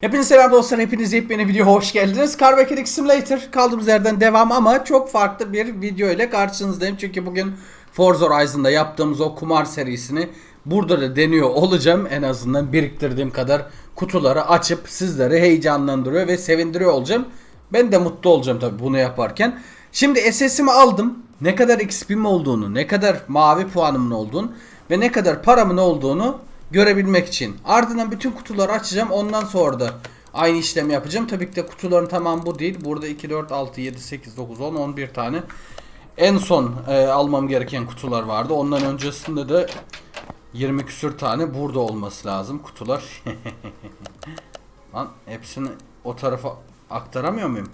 Hepinize selam dostlar, hepiniz yepyeni video hoş geldiniz. Car Mechanic Simulator kaldığımız yerden devam ama çok farklı bir video ile karşınızdayım. Çünkü bugün Forza Horizon'da yaptığımız o kumar serisini burada da deniyor olacağım. En azından biriktirdiğim kadar kutuları açıp sizleri heyecanlandırıyor ve sevindiriyor olacağım. Ben de mutlu olacağım tabii bunu yaparken. Şimdi SS'imi aldım. Ne kadar XP'm olduğunu, ne kadar mavi puanımın olduğunu ve ne kadar paramın olduğunu görebilmek için. Ardından bütün kutuları açacağım. Ondan sonra da aynı işlemi yapacağım. Tabii ki de kutuların tamam bu değil. Burada 2, 4, 6, 7, 8, 9, 10, 11 tane. En son e, almam gereken kutular vardı. Ondan öncesinde de 20 küsür tane burada olması lazım kutular. Lan hepsini o tarafa aktaramıyor muyum?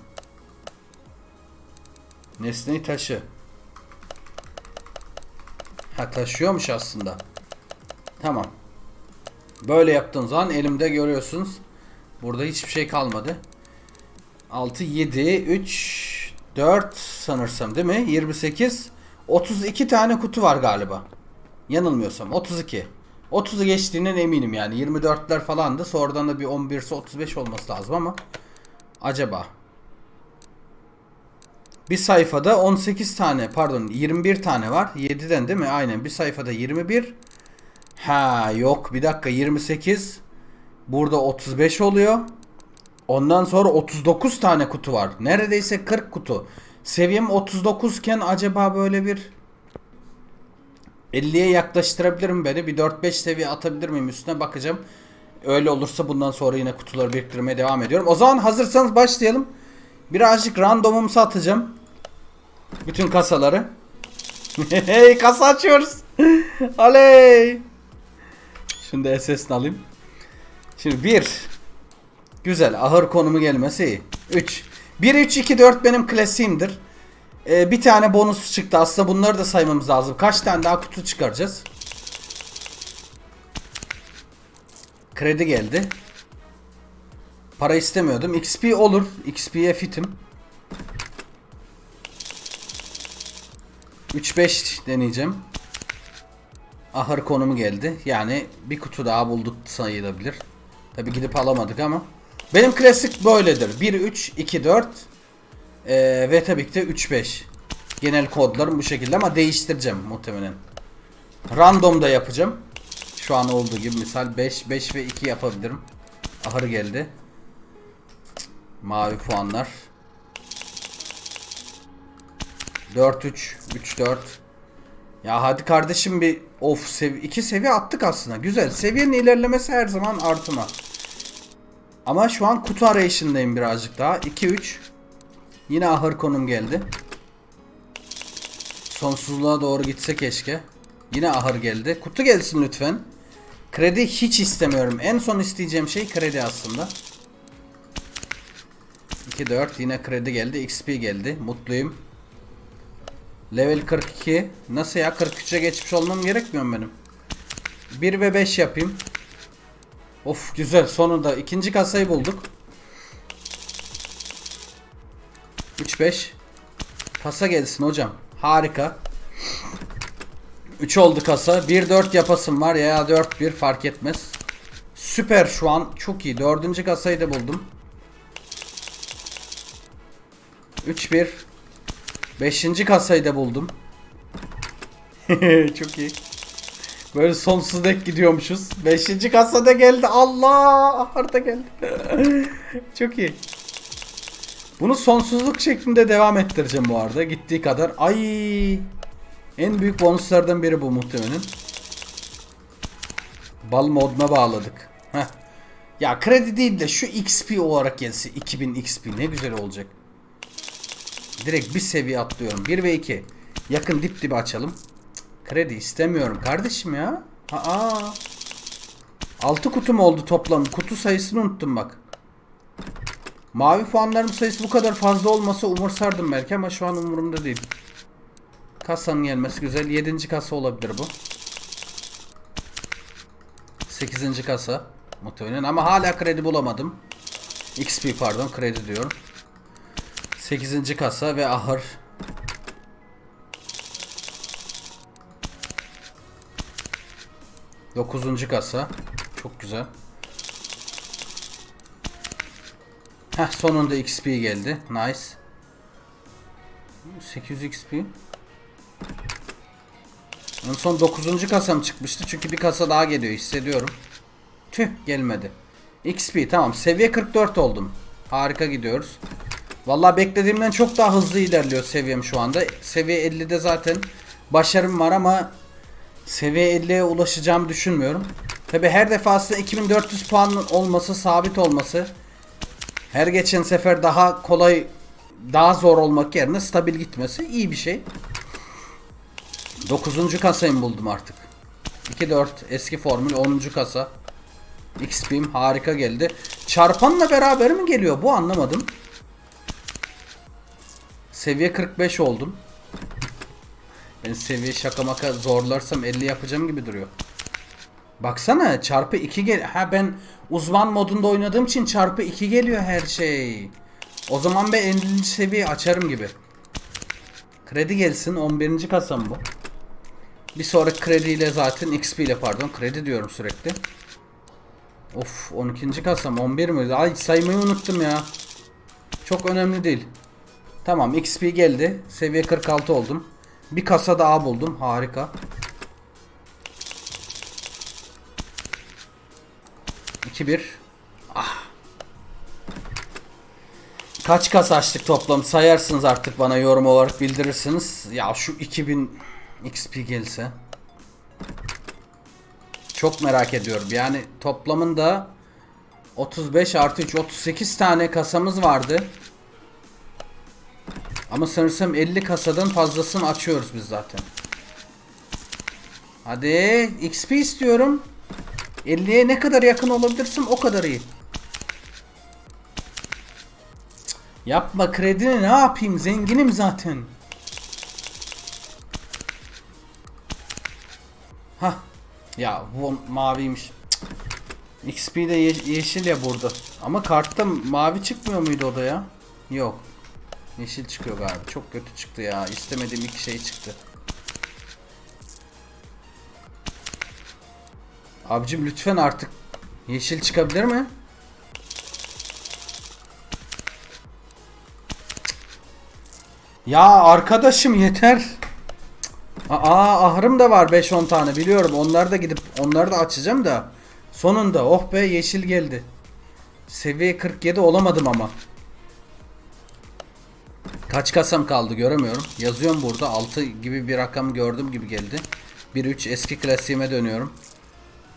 Nesneyi taşı. Ha taşıyormuş aslında. Tamam. Böyle yaptığım zaman elimde görüyorsunuz. Burada hiçbir şey kalmadı. 6, 7, 3, 4 sanırsam değil mi? 28, 32 tane kutu var galiba. Yanılmıyorsam 32. 30'u geçtiğinden eminim yani. 24'ler falandı. Sonradan da bir 11'si 35 olması lazım ama acaba bir sayfada 18 tane pardon 21 tane var. 7'den değil mi? Aynen bir sayfada 21. Ha yok bir dakika 28. Burada 35 oluyor. Ondan sonra 39 tane kutu var. Neredeyse 40 kutu. Seviyem 39 iken acaba böyle bir 50'ye yaklaştırabilirim beni. Bir 4-5 seviye atabilir miyim üstüne bakacağım. Öyle olursa bundan sonra yine kutuları biriktirmeye devam ediyorum. O zaman hazırsanız başlayalım. Birazcık randomum satacağım. Bütün kasaları. hey kasa açıyoruz. Oley. Şunu da alayım. Şimdi 1. Güzel. Ahır konumu gelmesi iyi. 3. 1, 3, 2, 4 benim klasiğimdir. Ee, bir tane bonus çıktı. Aslında bunları da saymamız lazım. Kaç tane daha kutu çıkaracağız? Kredi geldi. Para istemiyordum. XP olur. XP'ye fitim. 3-5 deneyeceğim. Ahır konumu geldi. Yani bir kutu daha bulduk sayılabilir. Tabi gidip alamadık ama. Benim klasik böyledir. 1-3, 2-4 ee, ve tabii ki de 3-5. Genel kodlarım bu şekilde ama değiştireceğim muhtemelen. Random da yapacağım. Şu an olduğu gibi misal 5, 5 ve 2 yapabilirim. Ahır geldi. Mavi puanlar. 4 3 3 4. Ya hadi kardeşim bir of sevi iki seviye attık aslında. Güzel. Seviyenin ilerlemesi her zaman artıma. Ama şu an kutu arayışındayım birazcık daha. 2 3. Yine ahır konum geldi. Sonsuzluğa doğru gitse keşke. Yine ahır geldi. Kutu gelsin lütfen. Kredi hiç istemiyorum. En son isteyeceğim şey kredi aslında. 2 4 yine kredi geldi. XP geldi. Mutluyum. Level 42. Nasıl ya? 43'e geçmiş olmam gerekmiyor benim? 1 ve 5 yapayım. Of güzel. Sonunda ikinci kasayı bulduk. 3 5. Kasa gelsin hocam. Harika. 3 oldu kasa. 1 4 yapasım var ya 4 1 fark etmez. Süper şu an. Çok iyi. Dördüncü kasayı da buldum. 3 1 Beşinci kasayı da buldum. Çok iyi. Böyle sonsuz dek gidiyormuşuz. Beşinci kasada geldi. Allah! Ahırda geldi. Çok iyi. Bunu sonsuzluk şeklinde devam ettireceğim bu arada. Gittiği kadar. Ay! En büyük bonuslardan biri bu muhtemelen. Bal moduna bağladık. Heh. Ya kredi değil de şu XP olarak gelse 2000 XP ne güzel olacak. Direkt bir seviye atlıyorum. 1 ve 2. Yakın dip dibe açalım. Kredi istemiyorum kardeşim ya. Aa. 6 kutum oldu toplam. Kutu sayısını unuttum bak. Mavi puanlarım sayısı bu kadar fazla olmasa umursardım belki ama şu an umurumda değil. Kasanın gelmesi güzel. 7. kasa olabilir bu. 8. kasa muhtemelen ama hala kredi bulamadım. XP pardon kredi diyorum. 8. kasa ve ahır. Dokuzuncu kasa. Çok güzel. Heh sonunda XP geldi. Nice. 800 XP. En son 9. kasam çıkmıştı çünkü bir kasa daha geliyor hissediyorum. Tüh gelmedi. XP tamam seviye 44 oldum. Harika gidiyoruz. Vallahi beklediğimden çok daha hızlı ilerliyor seviyem şu anda. Seviye 50'de zaten başarım var ama seviye 50'ye ulaşacağımı düşünmüyorum. Tabi her defasında 2400 puan olması, sabit olması her geçen sefer daha kolay, daha zor olmak yerine stabil gitmesi iyi bir şey. 9. kasayı buldum artık. 2-4 eski formül 10. kasa. XP'm harika geldi. Çarpanla beraber mi geliyor bu anlamadım. Seviye 45 oldum. Ben seviye şaka maka zorlarsam 50 yapacağım gibi duruyor. Baksana çarpı 2 gel. Ha ben uzman modunda oynadığım için çarpı 2 geliyor her şey. O zaman ben 50. seviye açarım gibi. Kredi gelsin 11. kasam bu. Bir sonraki krediyle zaten XP ile pardon kredi diyorum sürekli. Of 12. kasam 11 mi? Ay saymayı unuttum ya. Çok önemli değil. Tamam XP geldi. Seviye 46 oldum. Bir kasa daha buldum. Harika. 2-1. Ah. Kaç kasa açtık toplam sayarsınız artık bana yorum olarak bildirirsiniz. Ya şu 2000 XP gelse. Çok merak ediyorum. Yani toplamında 35 artı 3 38 tane kasamız vardı. Ama sanırsam 50 kasadan fazlasını açıyoruz biz zaten. Hadi XP istiyorum. 50'ye ne kadar yakın olabilirsem o kadar iyi. Yapma kredini ne yapayım zenginim zaten. Hah. Ya bu maviymiş. XP de ye- yeşil ya burada. Ama kartta mavi çıkmıyor muydu o da ya? Yok. Yeşil çıkıyor galiba. Çok kötü çıktı ya. İstemediğim iki şey çıktı. Abicim lütfen artık yeşil çıkabilir mi? Ya arkadaşım yeter. Aa ahırım da var 5-10 tane biliyorum. Onları da gidip onları da açacağım da. Sonunda oh be yeşil geldi. Seviye 47 olamadım ama. Kaç kasam kaldı göremiyorum. Yazıyorum burada 6 gibi bir rakam gördüm gibi geldi. 1-3 eski klasiğime dönüyorum.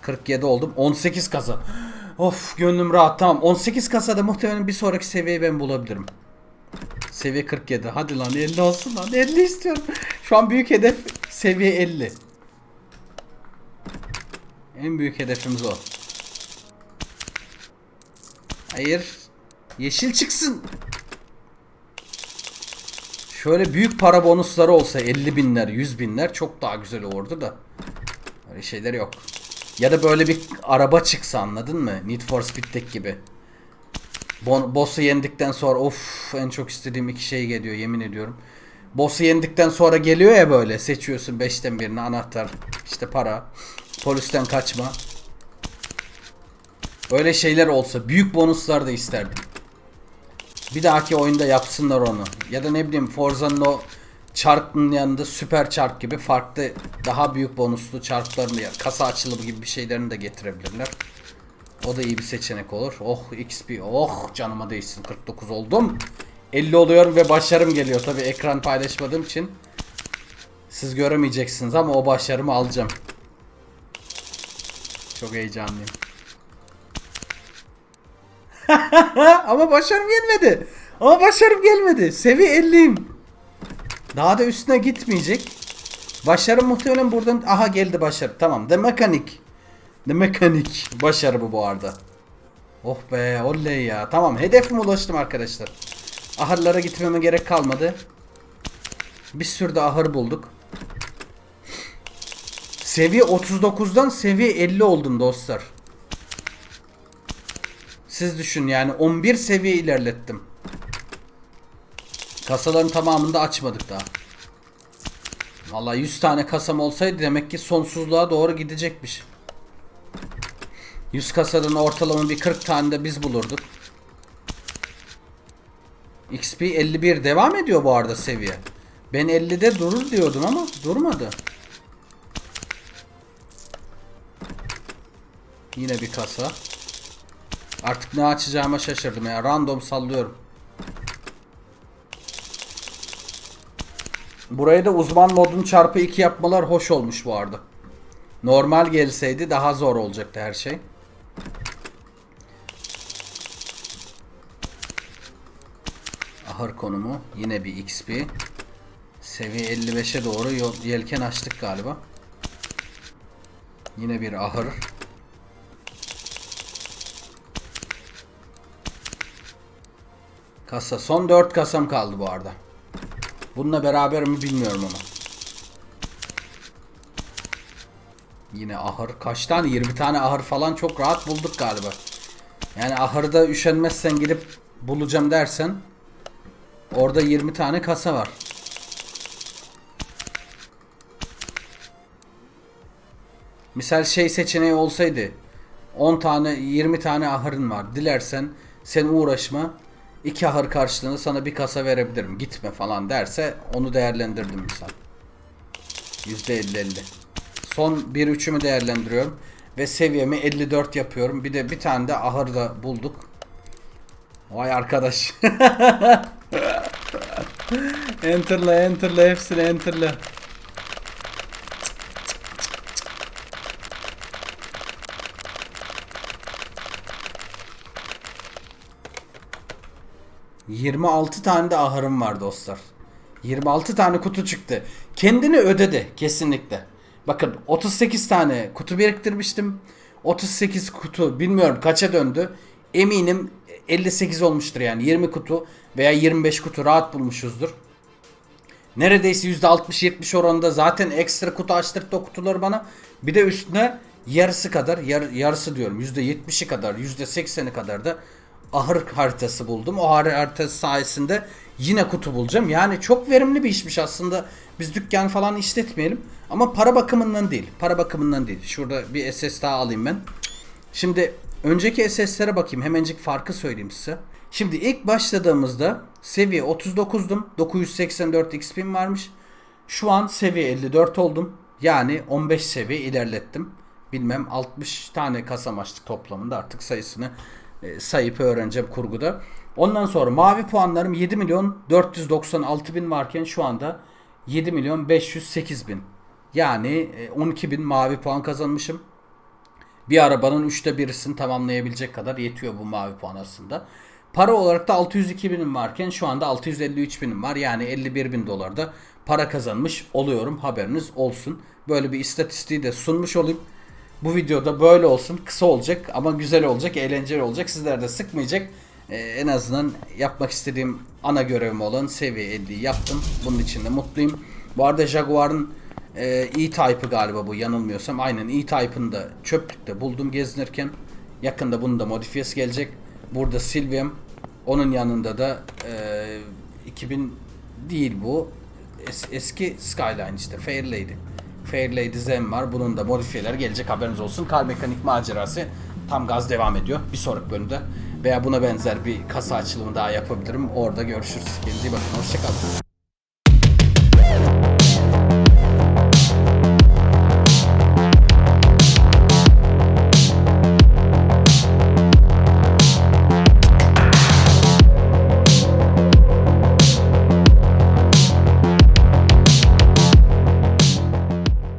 47 oldum. 18 kasa. Of gönlüm rahat tamam. 18 kasada muhtemelen bir sonraki seviyeyi ben bulabilirim. Seviye 47. Hadi lan 50 olsun lan. 50 istiyorum. Şu an büyük hedef seviye 50. En büyük hedefimiz o. Hayır. Yeşil çıksın. Şöyle büyük para bonusları olsa 50 binler 100 binler çok daha güzel olurdu da. Öyle şeyler yok. Ya da böyle bir araba çıksa anladın mı? Need for Speed'deki gibi. Bon boss'u yendikten sonra of en çok istediğim iki şey geliyor yemin ediyorum. Boss'u yendikten sonra geliyor ya böyle seçiyorsun 5'ten birini anahtar işte para polisten kaçma. Öyle şeyler olsa büyük bonuslar da isterdim. Bir dahaki oyunda yapsınlar onu. Ya da ne bileyim Forza'nın o çarkın yanında süper çark gibi farklı daha büyük bonuslu çarklarını ya kasa açılımı gibi bir şeylerini de getirebilirler. O da iyi bir seçenek olur. Oh XP oh canıma değsin 49 oldum. 50 oluyorum ve başarım geliyor. Tabi ekran paylaşmadığım için siz göremeyeceksiniz ama o başarımı alacağım. Çok heyecanlıyım. ama başarım gelmedi. Ama başarım gelmedi. Seviye 50'yim. Daha da üstüne gitmeyecek. Başarım muhtemelen buradan... Aha geldi başarı. Tamam. The Mechanic. The Mechanic. Başarı bu bu arada. Oh be oley ya. Tamam hedefime ulaştım arkadaşlar. Ahırlara gitmeme gerek kalmadı. Bir sürü de ahır bulduk. Seviye 39'dan seviye 50 oldum dostlar. Siz düşün yani 11 seviye ilerlettim. Kasaların tamamını da açmadık daha. Vallahi 100 tane kasam olsaydı demek ki sonsuzluğa doğru gidecekmiş. 100 kasadan ortalama bir 40 tane de biz bulurduk. XP 51 devam ediyor bu arada seviye. Ben 50'de durur diyordum ama durmadı. Yine bir kasa. Artık ne açacağıma şaşırdım ya. Random sallıyorum. Buraya da uzman modun çarpı 2 yapmalar hoş olmuş bu arada. Normal gelseydi daha zor olacaktı her şey. Ahır konumu yine bir XP. Seviye 55'e doğru yelken açtık galiba. Yine bir ahır. Kasa. Son 4 kasam kaldı bu arada. Bununla beraber mi bilmiyorum ama. Yine ahır. Kaç tane? 20 tane ahır falan çok rahat bulduk galiba. Yani ahırda üşenmezsen gidip bulacağım dersen orada 20 tane kasa var. Misal şey seçeneği olsaydı 10 tane 20 tane ahırın var. Dilersen sen uğraşma. İki ahır karşılığında sana bir kasa verebilirim. Gitme falan derse onu değerlendirdim misal. %50-50. Son 1-3'ümü değerlendiriyorum. Ve seviyemi 54 yapıyorum. Bir de bir tane de ahır da bulduk. Vay arkadaş. enter'la enter'la hepsini enter'la. ...26 tane de ahırım var dostlar. 26 tane kutu çıktı. Kendini ödedi kesinlikle. Bakın 38 tane kutu biriktirmiştim. 38 kutu bilmiyorum kaça döndü. Eminim 58 olmuştur yani 20 kutu veya 25 kutu rahat bulmuşuzdur. Neredeyse %60-70 oranında zaten ekstra kutu açtırdı o kutuları bana. Bir de üstüne yarısı kadar, yar, yarısı diyorum %70'i kadar, %80'i kadar da ahır haritası buldum. O ahır haritası sayesinde yine kutu bulacağım. Yani çok verimli bir işmiş aslında. Biz dükkan falan işletmeyelim. Ama para bakımından değil. Para bakımından değil. Şurada bir SS daha alayım ben. Şimdi önceki SS'lere bakayım. Hemencik farkı söyleyeyim size. Şimdi ilk başladığımızda seviye 39'dum. 984 XP'm varmış. Şu an seviye 54 oldum. Yani 15 seviye ilerlettim. Bilmem 60 tane kasam açtık toplamında artık sayısını sayıp öğreneceğim kurguda. Ondan sonra mavi puanlarım 7 milyon 496 bin varken şu anda 7 milyon 508 bin. Yani e, 12 bin mavi puan kazanmışım. Bir arabanın üçte birisini tamamlayabilecek kadar yetiyor bu mavi puan aslında. Para olarak da 602 binim varken şu anda 653 binim var. Yani 51 bin dolarda para kazanmış oluyorum. Haberiniz olsun. Böyle bir istatistiği de sunmuş olayım. Bu videoda böyle olsun. Kısa olacak ama güzel olacak, eğlenceli olacak. Sizler de sıkmayacak. Ee, en azından yapmak istediğim ana görevim olan seviye 50'yi yaptım. Bunun için de mutluyum. Bu arada Jaguar'ın e, E-Type'ı galiba bu yanılmıyorsam. Aynen E-Type'ını da çöplükte buldum gezinirken. Yakında bunun da modifiyesi gelecek. Burada Silvia'm. Onun yanında da e, 2000 değil bu. Es- eski Skyline işte Fairlady. Fairlady Zen var. Bunun da modifiyeler gelecek haberiniz olsun. Kar mekanik macerası tam gaz devam ediyor. Bir sonraki bölümde veya buna benzer bir kasa açılımı daha yapabilirim. Orada görüşürüz. Kendinize iyi bakın. Hoşçakalın.